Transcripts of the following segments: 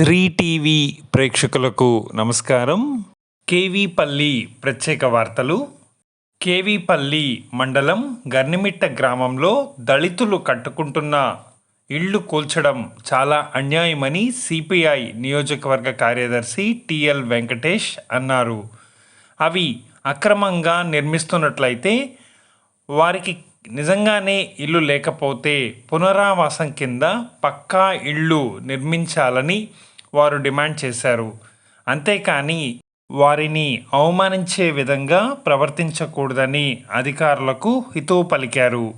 Shri TV ప్రేక్షకులకు నమస్కారం. కేవీపల్లి ప్రత్యేక వార్తలు. కేవీపల్లి మండలం గర్నిమిట్ట గ్రామంలో దళితులు కట్టుకుంటున్న ఇళ్ళు కూల్చడం చాలా అన్యాయమని సిపిఐ నియోజకవర్గ కార్యదర్శి టిఎల్ వెంకటేష్ అన్నారు. అవి అక్రమంగా నిర్మిస్తున్నట్లయితే వారికి నిజంగానే ఇల్లు లేకపోతే పునరావాసం కింద పక్కా ఇళ్ళు నిర్మించాలని వారు డిమాండ్ చేశారు. అంతేకాని వారిని అవమానించే విధంగా ప్రవర్తించకూడదని అధికారులకు హితవు పలికారు.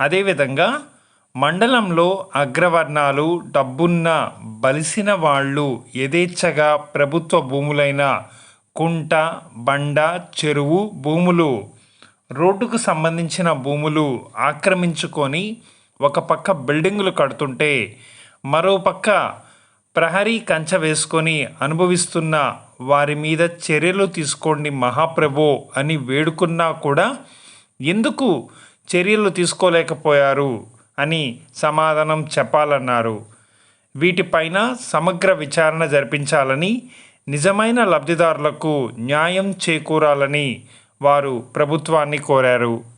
అదేవిధంగా మండలంలో అగ్రవర్ణాలు డబ్బున్న బలిసిన వాళ్ళు యథేచ్ఛగా ప్రభుత్వ భూములైన కుంట బండ చెరువు భూములు రోడ్డుకు సంబంధించిన భూములు ఆక్రమించుకొని ఒక పక్క బిల్డింగులు కడుతుంటే మరో పక్క ప్రహరీ కంచె వేసుకొని అనుభవిస్తున్న వారి మీద చర్యలు తీసుకోండి మహాప్రభో అని వేడుకున్నా కూడా ఎందుకు చర్యలు తీసుకోలేకపోయారు అని సమాధానం చెప్పాలన్నారు. వీటిపైన సమగ్ర విచారణ జరిపించాలని నిజమైన లబ్ధిదారులకు న్యాయం చేకూరాలని వారు ప్రభుత్వాన్ని కోరారు.